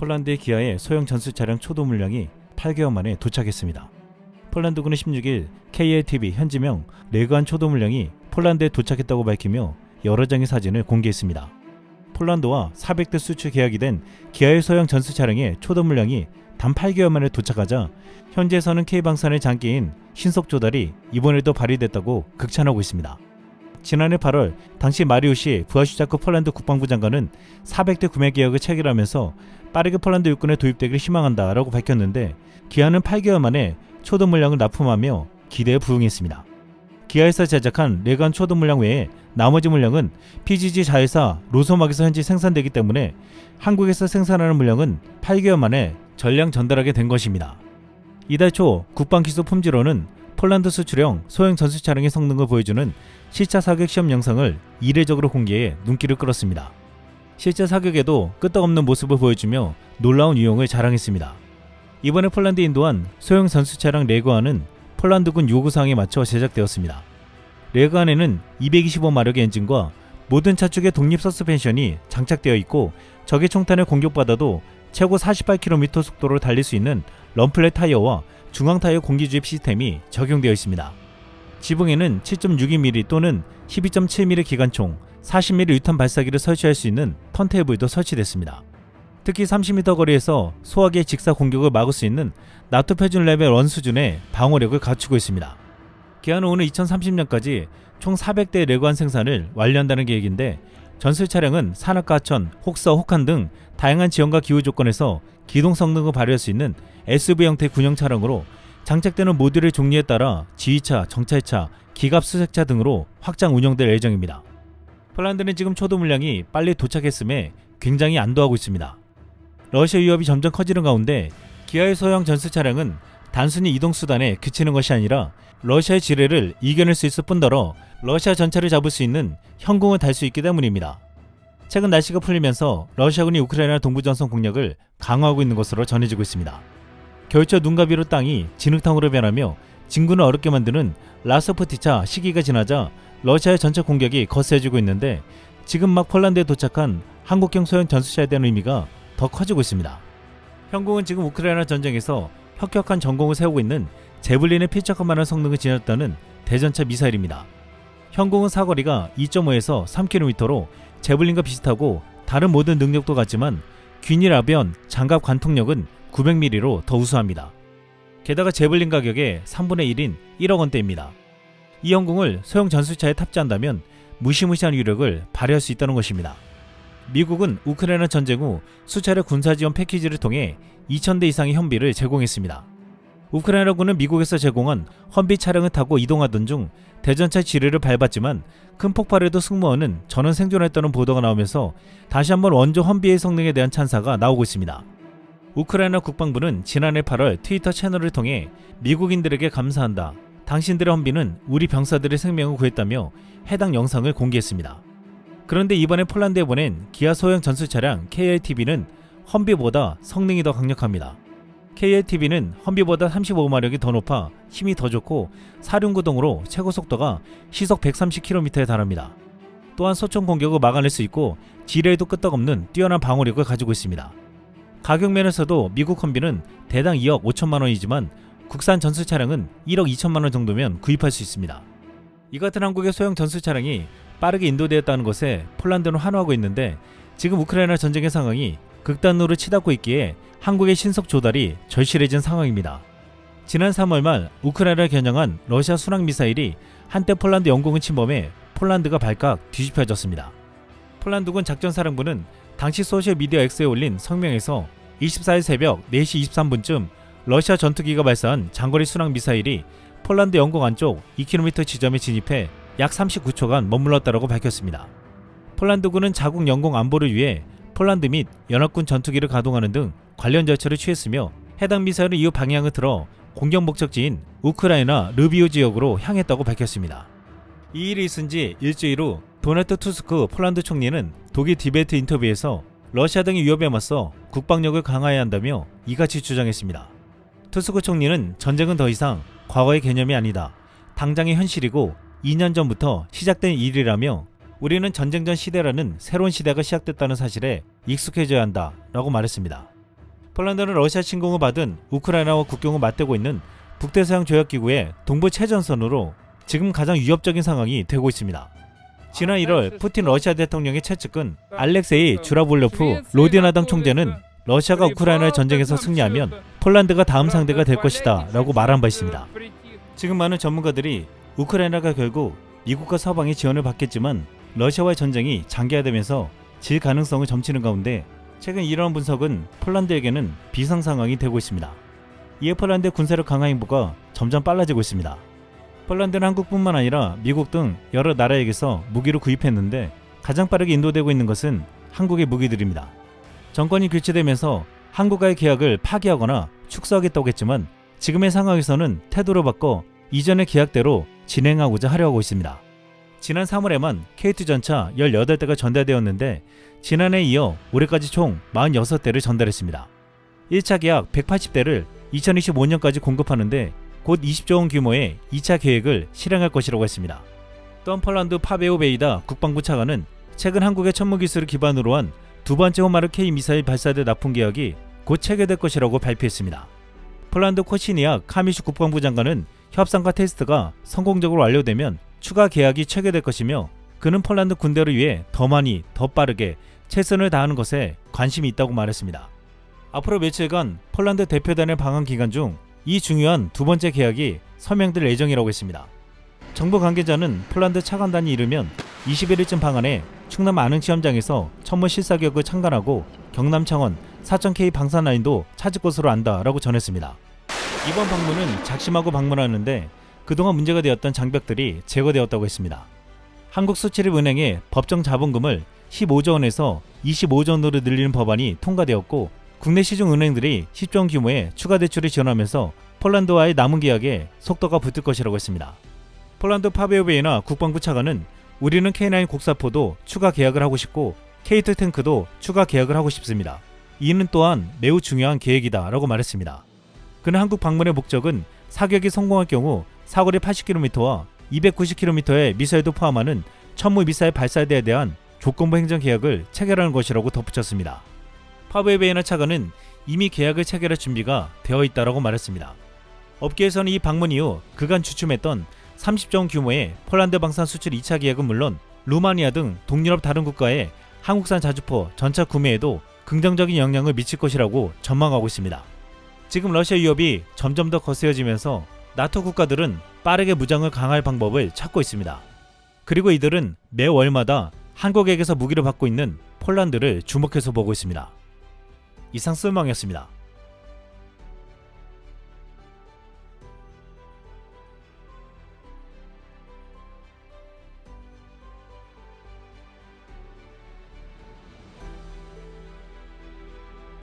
폴란드의 기아의 소형 전술 차량 초도 물량이 8개월 만에 도착했습니다. 폴란드군은 16일 KLTV 현지명 레그안 초도 물량이 폴란드에 도착했다고 밝히며 여러 장의 사진을 공개했습니다. 폴란드와 400대 수출 계약이 된 기아의 소형 전술 차량의 초도 물량이 단 8개월 만에 도착하자 현지에서는 K방산의 장기인 신속 조달이 이번에도 발휘됐다고 극찬하고 있습니다. 지난해 8월 당시 마리우시 부하슈자크 폴란드 국방부 장관은 400대 구매 계약을 체결하면서 빠르게 폴란드 육군에 도입되기를 희망한다라고 밝혔는데 기아는 8개월 만에 초도 물량을 납품하며 기대에 부응했습니다. 기아에서 제작한 레간 초도 물량 외에 나머지 물량은 PGG 자회사 로소막에서 현지 생산되기 때문에 한국에서 생산하는 물량은 8개월 만에 전량 전달하게 된 것입니다. 이달 초 국방기소 품질원은 폴란드 수출형 소형 전술 차량의 성능을 보여주는 실차 사격 시험 영상을 이례적으로 공개해 눈길을 끌었습니다. 실제 사격에도 끄떡없는 모습을 보여주며 놀라운 유용을 자랑했습니다. 이번에 폴란드에 인도한 소형 전술 차량 레그안은 폴란드군 요구사항에 맞춰 제작되었습니다. 레그안에는 225마력의 엔진과 모든 차축의 독립 서스펜션이 장착되어 있고 적의 총탄을 공격받아도 최고 48km 속도로 달릴 수 있는 럼플렛 타이어와 중앙 타이어 공기주입 시스템이 적용되어 있습니다. 지붕에는 7.62mm 또는 12.7mm 기관총, 40mm 유탄 발사기를 설치할 수 있는 턴테이블도 설치됐습니다. 특히 30m 거리에서 소화기의 직사 공격을 막을 수 있는 나토 표준 레벨 1 수준의 방어력을 갖추고 있습니다. 기아는 오늘 2030년까지 총 400대 레고안 생산을 완료한다는 계획인데 전술 차량은 산악가 하천, 혹서, 혹한 등 다양한 지형과 기후 조건에서 기동 성능을 발휘할 수 있는 SUV 형태 군용 차량으로 장착되는 모듈의 종류에 따라 지휘차, 정찰차, 기갑 수색차 등으로 확장 운영될 예정입니다. 폴란드는 지금 초도 물량이 빨리 도착했음에 굉장히 안도하고 있습니다. 러시아 위협이 점점 커지는 가운데 기아의 소형 전술 차량은 단순히 이동 수단에 그치는 것이 아니라 러시아의 지뢰를 이겨낼 수 있을 뿐더러 러시아 전체를 잡을 수 있는 현궁을 달 수 있기 때문입니다. 최근 날씨가 풀리면서 러시아군이 우크라이나 동부전선 공략을 강화하고 있는 것으로 전해지고 있습니다. 겨울철 눈과 비로 땅이 진흙탕으로 변하며 진군을 어렵게 만드는 라스포티차 시기가 지나자 러시아의 전체 공격이 거세지고 있는데 지금 막 폴란드에 도착한 한국형 소형 전술차에 대한 의미가 더 커지고 있습니다. 현국은 지금 우크라이나 전쟁에서 혁혁한 전공을 세우고 있는 제블린의 만한 성능을 지녔다는 대전차 미사일입니다. 현공은 사거리가 2.5에서 3km로 제블린과 비슷하고 다른 모든 능력도 같지만 균일 아변 장갑 관통력은 900mm로 더 우수합니다. 게다가 제블린 가격의 3분의 1인 1억 원대입니다. 이 현공을 소형 전술차에 탑재한다면 무시무시한 위력을 발휘할 수 있다는 것입니다. 미국은 우크라이나 전쟁 후 수차례 군사 지원 패키지를 통해 2,000대 이상의 현비를 제공했습니다. 우크라이나군은 미국에서 제공한 헌비 차량을 타고 이동하던 중 대전차 지뢰를 밟았지만 큰 폭발에도 승무원은 전원 생존했다는 보도가 나오면서 다시 한번 원조 헌비의 성능에 대한 찬사가 나오고 있습니다. 우크라이나 국방부는 지난해 8월 트위터 채널을 통해 미국인들에게 감사한다. 당신들의 헌비는 우리 병사들의 생명을 구했다며 해당 영상을 공개했습니다. 그런데 이번에 폴란드에 보낸 기아 소형 전술 차량 KLTB는 헌비보다 성능이 더 강력합니다. KLTB는 헌비보다 35마력이 더 높아 힘이 더 좋고 사륜구동으로 최고 속도가 시속 130km에 달합니다. 또한 소총 공격을 막아낼 수 있고 지뢰에도 끄떡없는 뛰어난 방어력을 가지고 있습니다. 가격 면에서도 미국 헌비는 대당 2억 5천만 원이지만 국산 전술 차량은 1억 2천만 원 정도면 구입할 수 있습니다. 이 같은 한국의 소형 전술 차량이 빠르게 인도되었다는 것에 폴란드는 환호하고 있는데 지금 우크라이나 전쟁의 상황이 극단으로 치닫고 있기에 한국의 신속 조달이 절실해진 상황입니다. 지난 3월 말 우크라이나를 겨냥한 러시아 순항 미사일이 한때 폴란드 영공을 침범해 폴란드가 발칵 뒤집혀졌습니다. 폴란드군 작전사령부는 당시 소셜미디어 X에 올린 성명에서 24일 새벽 4시 23분쯤 러시아 전투기가 발사한 장거리 순항 미사일이 폴란드 영공 안쪽 2km 지점에 진입해 약 39초간 머물렀다고 밝혔습니다. 폴란드군은 자국 영공 안보를 위해 폴란드 및 연합군 전투기를 가동하는 등 관련 절차를 취했으며 해당 미사일은 이후 방향을 틀어 공격 목적지인 우크라이나 르비오 지역으로 향했다고 밝혔습니다. 이 일이 있은 지 일주일 후 도나트 투스크 폴란드 총리는 독일 디베트 인터뷰에서 러시아 등의 위협에 맞서 국방력을 강화해야 한다며 이같이 주장했습니다. 투스크 총리는 전쟁은 더 이상 과거의 개념이 아니다. 당장의 현실이고 2년 전부터 시작된 일이라며 우리는 전쟁 전 시대라는 새로운 시대가 시작됐다는 사실에 익숙해져야 한다 라고 말했습니다. 폴란드는 러시아 침공을 받은 우크라이나와 국경을 맞대고 있는 북대서양 조약기구의 동부 최전선으로 지금 가장 위협적인 상황이 되고 있습니다. 지난 1월 푸틴 러시아 대통령의 최측근 알렉세이 주라볼로프 로디나당 총재는 러시아가 우크라이나 전쟁에서 승리하면 폴란드가 다음 상대가 될 것이다 라고 말한 바 있습니다. 지금 많은 전문가들이 우크라이나가 결국 미국과 서방의 지원을 받겠지만 러시아와의 전쟁이 장기화되면서 질 가능성을 점치는 가운데 최근 이러한 분석은 폴란드에게는 비상 상황이 되고 있습니다. 이에 폴란드 군사력 강화 행보가 점점 빨라지고 있습니다. 폴란드는 한국뿐만 아니라 미국 등 여러 나라에게서 무기를 구입했는데 가장 빠르게 인도되고 있는 것은 한국의 무기들입니다. 정권이 교체되면서 한국과의 계약을 파기하거나 축소하겠다고 했지만 지금의 상황에서는 태도를 바꿔 이전의 계약대로 진행하고자 하려 하고 있습니다. 지난 3월에만 K2 전차 18대가 전달되었는데 지난해에 이어 올해까지 총 46대를 전달했습니다. 1차 계약 180대를 2025년까지 공급하는데 곧 20조 원 규모의 2차 계획을 실행할 것이라고 했습니다. 또한 폴란드 파베오 베이다 국방부 차관은 최근 한국의 천무 기술을 기반으로 한 두 번째 호마르 K 미사일 발사대 납품 계약이 곧 체결될 것이라고 발표했습니다. 폴란드 코시니악 카미슈 국방부 장관은 협상과 테스트가 성공적으로 완료되면 추가 계약이 체결될 것이며 그는 폴란드 군대를 위해 더 많이 더 빠르게 최선을 다하는 것에 관심이 있다고 말했습니다. 앞으로 며칠간 폴란드 대표단의 방한 기간 중 이 중요한 두 번째 계약이 서명될 예정이라고 했습니다. 정부 관계자는 폴란드 차관단이 이르면 21일쯤 방한해 충남 안흥 시험장에서 천문 실사격을 참관하고 경남 창원 4000K 방산 라인도 찾을 것으로 안다라고 전했습니다. 이번 방문은 작심하고 방문하는데 그동안 문제가 되었던 장벽들이 제거되었다고 했습니다. 한국수출입은행의 법정 자본금을 15조 원에서 25조 원으로 늘리는 법안이 통과되었고 국내 시중 은행들이 10조 원 규모의 추가 대출을 지원하면서 폴란드와의 남은 계약에 속도가 붙을 것이라고 했습니다. 폴란드 파베오베이나 국방부 차관은 우리는 K9 곡사포도 추가 계약을 하고 싶고 K2 탱크도 추가 계약을 하고 싶습니다. 이는 또한 매우 중요한 계획이다 라고 말했습니다. 그는 한국 방문의 목적은 사격이 성공할 경우 사거리 80km와 290km의 미사일도 포함하는 천무 미사일 발사대에 대한 조건부 행정 계약을 체결하는 것이라고 덧붙였습니다. 파베베이나 차관은 이미 계약을 체결할 준비가 되어 있다라고 말했습니다. 업계에서는 이 방문 이후 그간 주춤했던 30조 원 규모의 폴란드 방산 수출 2차 계약은 물론 루마니아 등 동유럽 다른 국가의 한국산 자주포 전차 구매에도 긍정적인 영향을 미칠 것이라고 전망하고 있습니다. 지금 러시아 위협이 점점 더 거세어지면서 나토 국가들은 빠르게 무장을 강화할 방법을 찾고 있습니다. 그리고 이들은 매 월마다 한국에게서 무기를 받고 있는 폴란드를 주목해서 보고 있습니다. 이상 쓸망이었습니다.